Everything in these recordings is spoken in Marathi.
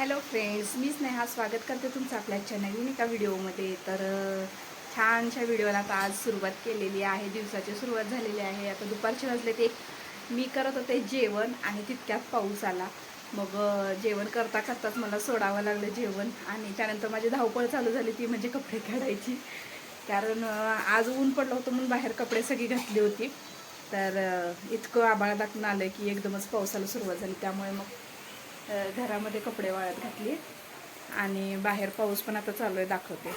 हॅलो फ्रेंड्स मी स्नेहा. स्वागत करते तुमचं आपल्या नवीन एका व्हिडिओमध्ये. तर छानशा व्हिडिओला आता आज सुरुवात केलेली आहे. दिवसाची सुरुवात झालेली आहे. आता दुपारचे वाजले ते. मी करत होते जेवण आणि तितक्यात पाऊस आला. मग जेवण करता करताच मला सोडावं लागलं जेवण आणि त्यानंतर माझी धावपळ चालू झाली ती म्हणजे कपडे काढायची. कारण आज ऊन पडलं होतं म्हणून बाहेर कपडे सगळी घातली होती. तर इतकं आबाळ दाखवून आलं की एकदमच पावसाला सुरुवात झाली. त्यामुळे मग घरामध्ये कपडे वाळत घातले. आणि बाहेर पाऊस पण आता चालू आहे दाखवते.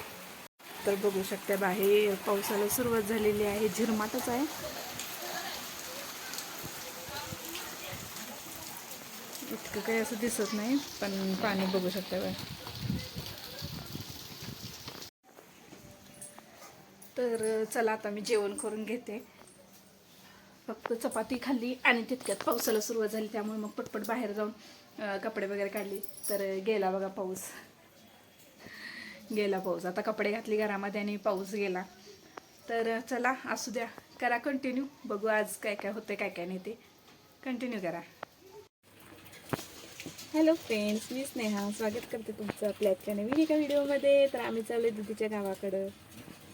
तर बघू शकते बाहेर पावसाला सुरुवात झालेली आहे झिरमाटच आहे. इतकं काही असं दिसत नाही पण पाणी बघू शकते बाहेर. तर चला आता मी जेवण करून घेते. फक्त चपाती खाल्ली आणि तितक्यात पावसाला सुरुवात झाली त्यामुळे मग पटपट बाहेर जाऊन कपडे वगैरे काढली. तर गेला बघा पाऊस. गेला पाऊस. आता कपडे घातली घरामध्ये आणि पाऊस गेला. तर चला असू द्या. करा कंटिन्यू बघू आज काय काय होते काय काय नाही ते. कंटिन्यू करा. हॅलो फ्रेंड्स मी स्नेहा. स्वागत करते तुमचं आपल्या आजच्या नवीन एका व्हिडिओमध्ये तर आम्ही चालू आहे दिदीच्या गावाकडं.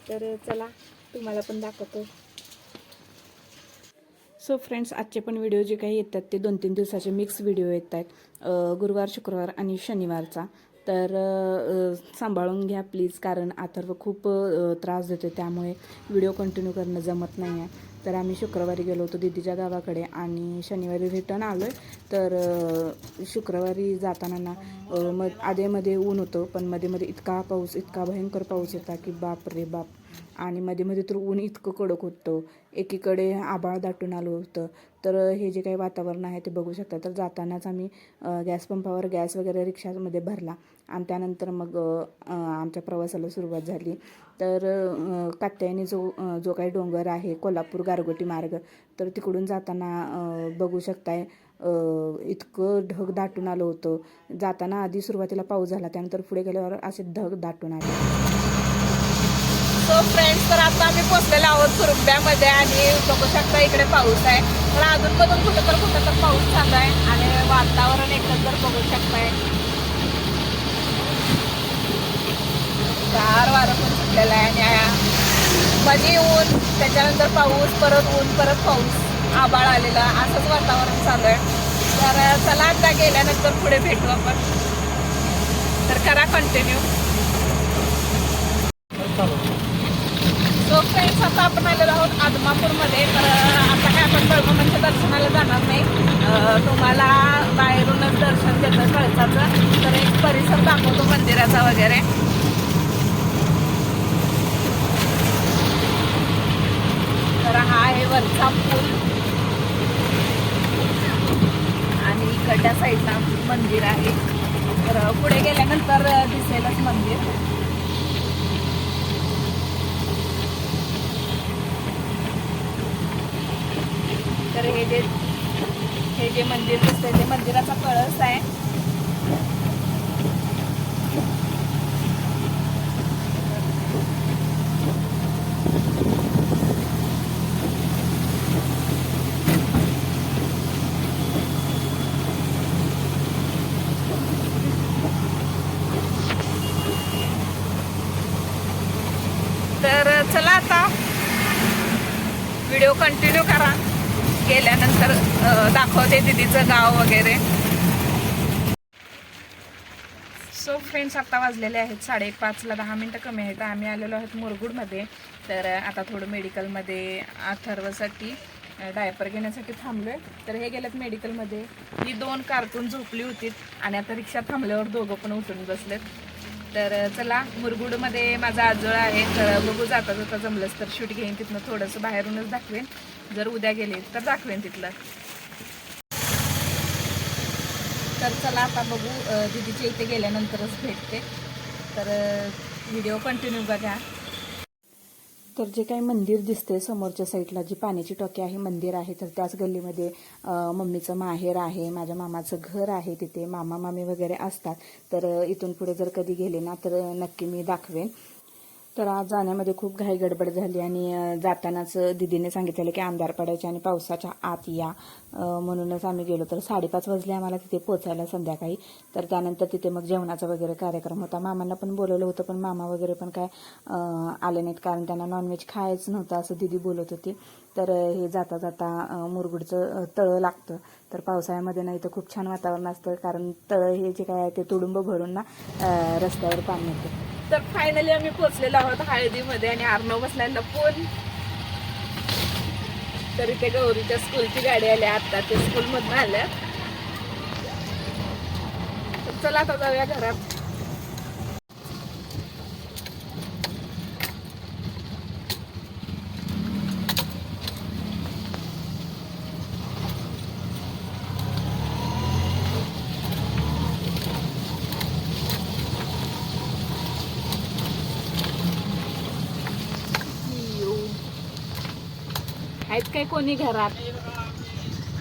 तर चला तुम्हाला पण दाखवतो. सो फ्रेंड्स आजचे पण व्हिडिओ जे काही येतात ते दोन तीन दिवसाचे मिक्स व्हिडिओ येत आहेत. गुरुवार शुक्रवार आणि शनिवारचा. तर सांभाळून घ्या प्लीज कारण अथर्व खूप त्रास देतो त्यामुळे व्हिडिओ कंटिन्यू करणं जमत नाही आहे तर आम्ही शुक्रवारी गेलो होतो दिदीच्या गावाकडे आणि शनिवारी रिटर्न आलो आहे तर शुक्रवारी जाताना ना अ, मग आधेमध्ये ऊन होतं पण मध्ये मध्ये इतका पाऊस इतका भयंकर पाऊस होता की बाप रे बाप. आणि मध्ये मध्ये तर ऊन इतकं कडक होतं. एकीकडे आभाळ दाटून आलं होतं. तर हे जे काही वातावरण आहे ते बघू शकता. तर जातानाच आम्ही गॅस पंपावर गॅस वगैरे रिक्षामध्ये भरला. आणि त्यानंतर मग आमच्या प्रवासाला सुरुवात झाली. तर कात्यायनी जो जो काही डोंगर आहे कोल्हापूर गारगोटी मार्ग तर तिकडून जाताना बघू शकताय इतकं ढग दाटून आलं होतं. जाताना आधी सुरुवातीला पाऊस झाला त्यानंतर पुढे गेल्यावर असे ढग दाटून आले. सो फ्रेंड्स तर आता आम्ही पोचलेलो आहोत सुरुब्यामध्ये आणि बघू शकता इकडे पाऊस आहे. तर अजून मधून कुठं तर कुठं तर पाऊस झाला आहे आणि वातावरण एकंदर बघू शकताय गार आपल्याला आणि मध्ये ऊन त्याच्यानंतर पाऊस परत ऊन परत पाऊस आबाळ आलेला असंच वातावरण चालू आहे. तर चला आता गेल्यानंतर पुढे भेटू आपण. तर करा कंटिन्यू सो फ्रेंड्स आता आपण आलेलो आहोत आदमापूरमध्ये. तर आता काय आपण बळवमांच्या म्हणजे दर्शनाला जाणार नाही. तुम्हाला बाहेरूनच दर्शन देतं कळसाचं तर एक परिसर दाखवतो मंदिराचा वगैरे तर हा आहे वरचा पूल. आणि इकडच्या साईडला मंदिर आहे. तर पुढे गेल्यानंतर दिसेलच मंदिर. तर हे जे हे जे मंदिर दिसतंय ते मंदिराचा कळस आहे तर चला आता व्हिडिओ कंटिन्यू करा गेल्यानंतर अ, दाखवते दिदीचं गाव वगैरे. सो फ्रेंड्स आता वाजलेले आहेत साडेपाचला दहा मिनटं कमी आहेत. आम्ही आलेलो आहोत मुरगुडमध्ये. तर आता थोडं मेडिकलमध्ये अथर्वसाठी डायपर घेण्यासाठी थांबलोय. तर हे गेलेत मेडिकलमध्ये ही दोन कार्टून झोपली होती आणि आता रिक्षा थांबल्यावर दोघं पण उठून बसलेत. तर चला मुरगुडमध्ये माझा आजोळ आहे. तर बघू जाता जाता जमलंच तर शूट घेईन तिथनं थोडंसं बाहेरूनच दाखवेन. जर उद्या गेले तर दाखवेन तिथलं. तर चला आता बघू दिदीच्या दीदीच्या इथे गेल्यानंतरच भेटते. तर व्हिडिओ कंटिन्यू बघा. तर जे काही मंदिर दिसते समोरच्या साईडला जी पाण्याची टोकी आहे मंदिर आहे तर त्याच गल्लीमध्ये मम्मीचं माहेर आहे माझ्या मामाचं घर आहे तिथे मामा मामी वगैरे असतात. तर इथून पुढे जर कधी गेले ना तर नक्की मी दाखवेन. तर आज जाण्यामध्ये खूप घाई गडबड झाली आणि जातानाच दिदीने सांगितलेलं की अंधार पडायचे आणि पावसाच्या आत या. म्हणूनच आम्ही गेलो. तर साडेपाच वाजले आम्हाला तिथे पोचायला संध्याकाळी. तर त्यानंतर तिथे मग जेवणाचा वगैरे कार्यक्रम होता. मामांना पण बोलवलं होतं पण मामा वगैरे पण काय आले नाहीत कारण त्यांना नॉनव्हेज खायचं नव्हतं असं दिदी बोलत होती. तर हे जाता जाता मुरगुडचं तळं लागतं. तर पावसाळ्यामध्ये नाही तर खूप छान वातावरण असतं कारण तळं हे जे काय आहे ते तुडुंब भरून ना रस्त्यावर पाणी येतं. तर फायनली आम्ही पोचलेलो आहोत हळदीमध्ये आणि अर्णव बसल्याला फोन तरी ते गौरीच्या स्कूलची गाडी आली आता ते स्कूलमधून आल्या. चला आता जाऊया घरात. आहेत काय कोणी घरात?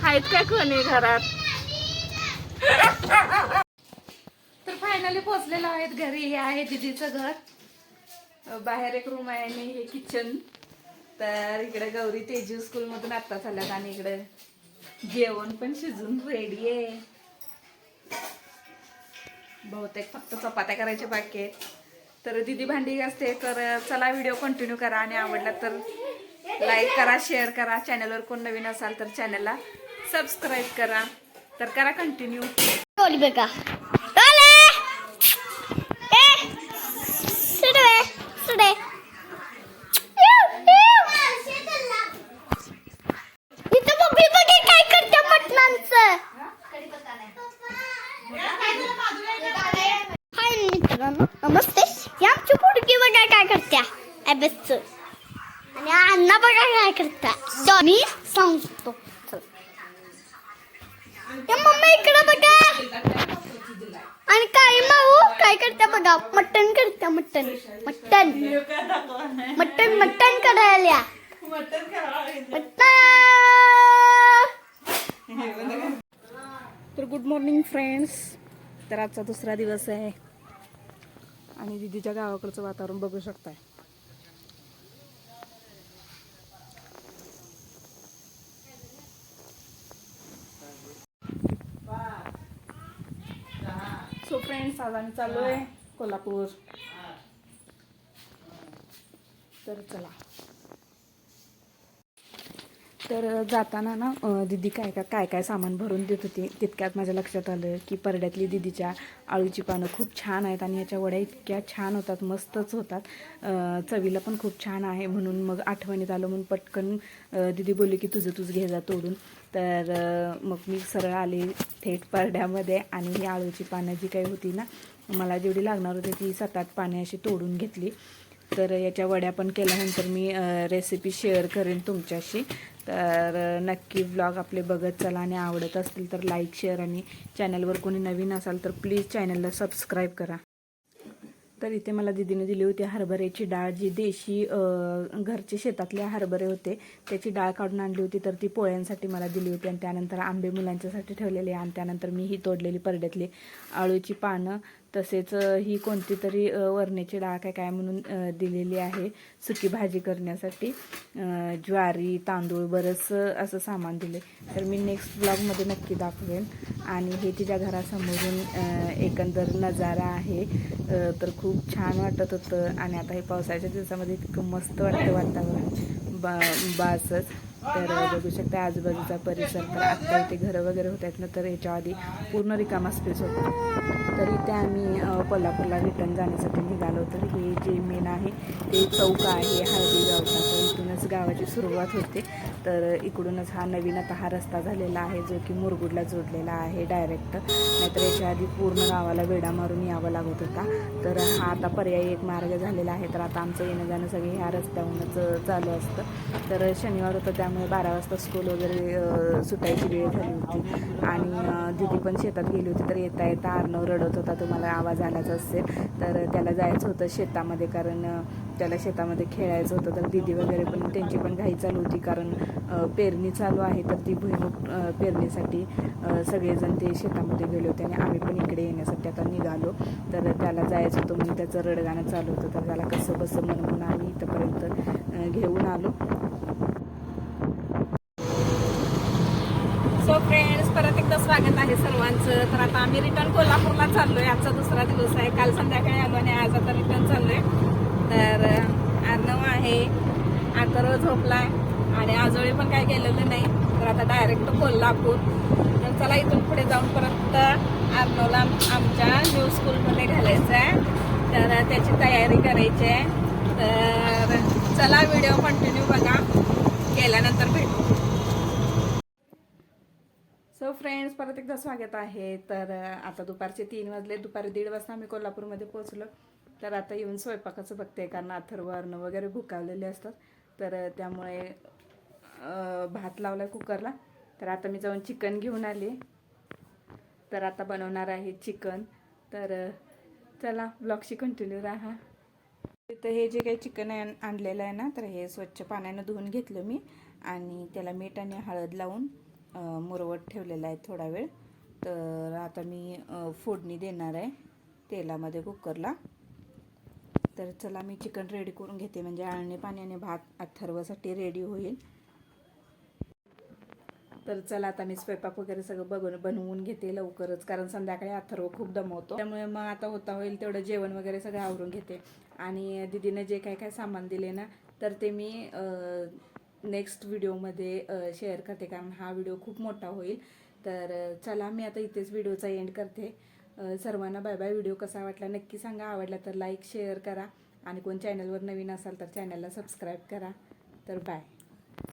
आहेत काय कोणी घरात? तर फायनली पोचलेलो आहेत घरी. हे आहे दिदीचं घर. बाहेर एक रूम आहे आणि हे किचन तर इकडे गौरी तेजू स्कूल मधून आत्ताच आणि इकडे जेवण पण शिजून रेडी आहे. बहुतेक फक्त चपात्या करायच्या बाकी आहेत. तर दिदी भांडी असते तर चला व्हिडिओ कंटिन्यू करा. आणि आवडला तर लाईक करा शेअर करा. चॅनलवर कोण नवीन असाल तर चॅनलला सबस्क्राईब करा. तर करा continue Oli beka. Ole! Eh! Sude! Sude! इथं मम्मी बघे काय करते मटणांचं हाय मित्रांनो नमस्ते ही आमची पोरगी बघा काय करत्या अभ्यासच आणि अण्णा बघा काय करता तो सांगू शकतो मम्मी इकडे बघा. आणि काय माऊ काय करत्या बघा? मटन करत्या मटन मटन मटन मटन करायला. तर गुड मॉर्निंग फ्रेंड्स तर आजचा दुसरा दिवस आहे. आणि दिदीच्या गावाकडचं वातावरण बघू शकताय. फ्रेंड्स आज आम्ही चालू आहे कोल्हापूर. तर चला. तर जाताना ना दीदी दिदी काय काय काय काय सामान भरून देत होती तितक्यात माझ्या लक्षात आलं की परड्यातली दिदीच्या आळूची पानं खूप छान आहेत आणि याच्या वड्या इतक्या छान होतात मस्तच होतात. चवीला पण खूप छान आहे म्हणून मग आठवणीत आलं म्हणून पटकन दीदी दिदी बोलली की तुझं तुझं घे जा तोडून. तर मग मी सरळ आले थेट परड्यामध्ये आणि ही आळूची पानं जी काही होती ना मला जेवढी लागणार होती ती सात आठ पाने अशी तोडून घेतली. तर याच्या वड्या पण केल्यानंतर मी रेसिपी शेअर करेन तुमच्याशी. तर नक्की ब्लॉग आपले बघत चला आणि आवडत असतील तर लाईक शेअर आणि चॅनलवर कोणी नवीन असाल तर प्लीज चॅनलला सबस्क्राईब करा. तर इथे मला दिदीने दिली होती हरभऱ्याची डाळ जी देशी घरचे शेतातले हरभरे होते त्याची डाळ काढून आणली होती तर ती पोळ्यांसाठी मला दिली होती आणि त्यानंतर आंबे मुलांच्यासाठी ठेवलेले आणि त्यानंतर मी ही तोडलेली परड्यातली आळूची पानं तसेच ही कोणती तरी अ, वरण्याची डाळ काय काय म्हणून दिलेली आहे सुकी भाजी करण्यासाठी. ज्वारी तांदूळ बरंच असं सामान दिले तर मी नेक्स्ट ब्लॉगमध्ये नक्की दाखवेन. आणि हे तिच्या घरासमोरून एकंदर नजारा आहे. तर खूप छान वाटत होतं. आणि आता हे पावसाळ्याच्या दिवसामध्ये इतकं मस्त वाटतं वातावरण. बा बासच. तर बघू शकता आजूबाजूचा परिसर तर आत्ता इथे घरं वगैरे होत आहेत ना तर याच्या आधी पूर्ण रिकामा स्पेस होता. तर इथे आम्ही कोल्हापूरला रिटर्न जाण्यासाठी निघालो तर हे जे मेन आहे ते चौक आहे हळदी गावचा तर इथूनच गावाची सुरुवात होते. तर इकडूनच हा नवीन आता हा रस्ता झालेला आहे जो की मुरगुडला जोडलेला आहे डायरेक्ट नाहीतर याच्या आधी पूर्ण गावाला वेडा मारून यावं लागत होता. तर हा आता पर्यायी एक मार्ग झालेला आहे. तर आता आमचं येणं जाणं सगळे ह्या रस्त्याहूनच चालू असतं. तर शनिवार होतं त्यामुळे बारा वाजता स्कूल वगैरे सुटायची वेळ झाली होती. आणि दिदी पण शेतात गेली होती तर येता येता अर्णव रडत होता. तुम्हाला आवाज आलाच असेल. तर त्याला जायचं होतं शेतामध्ये कारण त्याला शेतामध्ये खेळायचं होतं तर दिदी वगैरे पण त्यांची पण घाई चालू होती. कारण पेरणी चालू आहे तर ती भुईमुग पेरणीसाठी सगळेजण ते शेतामध्ये गेले होते आणि आम्ही पण इकडे येण्यासाठी आता निघालो. तर त्याला जायचं होतं म्हणून त्याचं रडगाणं चालू होतं. तर त्याला कसं बसं म्हणून आम्ही इथंपर्यंत घेऊन आलो. सो फ्रेंड्स परत एकदा स्वागत आहे सर्वांचं. तर आता आम्ही रिटर्न कोल्हापूरला चाललोय. आजचा दुसरा दिवस आहे. काल संध्याकाळी आलो आणि आज आता रिटर्न चाललोय. तर अर्णव आहे आतर्व झोपला आणि आजोळी पण काय केलेलं नाही. तर आता डायरेक्ट कोल्हापूर. तर चला इथून पुढे जाऊन परत अर्णवला आमच्या न्यू स्कूलमध्ये घालायचं आहे. तर त्याची तयारी करायची आहे. तर चला व्हिडिओ कंटिन्यू बघा. केल्यानंतर भेटू. सो फ्रेंड्स परत एकदा स्वागत आहे. तर आता दुपारचे तीन वाजले. दुपारी दीड वाजता आम्ही कोल्हापूरमध्ये पोहोचलो. तर आता येऊन स्वयंपाकाचं बघते कारण अथर्व अर्ण वगैरे भुकावलेले असतात. तर त्यामुळे भात लावला कुकरला. तर आता मी जाऊन चिकन घेऊन आले. तर आता बनवणार आहे चिकन. तर चला ब्लॉगशी कंटिन्यू राहा. तर हे जे काही चिकन आणलेलं आहे ना तर हे स्वच्छ पाण्यानं धुवून घेतलं मी. आणि त्याला मीठ आणि हळद लावून मुरवत ठेवलेलं आहे थोडा वेळ. तर आता मी फोडणी देणार आहे तेलामध्ये कुकरला. तर चला मी चिकन रेडी करून घेते. म्हणजे आळणी पाण्याने भात अथर्वसाठी रेडी होईल. तर चला आता मी स्वयंपाक वगैरे सगळं बघून बनवून घेते लवकरच कारण संध्याकाळी अथर्व खूप दमवतो. त्यामुळे मग आता होता होईल तेवढं जेवण वगैरे सगळं आवरून घेते. आणि दीदीने जे काय काय सामान दिले ना तर ते मी नेक्स्ट व्हिडिओमध्ये शेअर करते कारण हा व्हिडिओ खूप मोठा होईल. तर चला मी आता इथेच व्हिडिओचा एंड करते. सर्वांना बाय बाय व्हिडिओ कसा वाटला नक्की सांगा. आवडला तर लाईक शेअर करा. आणि कोण चॅनलवर नवीन असाल तर चॅनलला सबस्क्राईब करा. तर बाय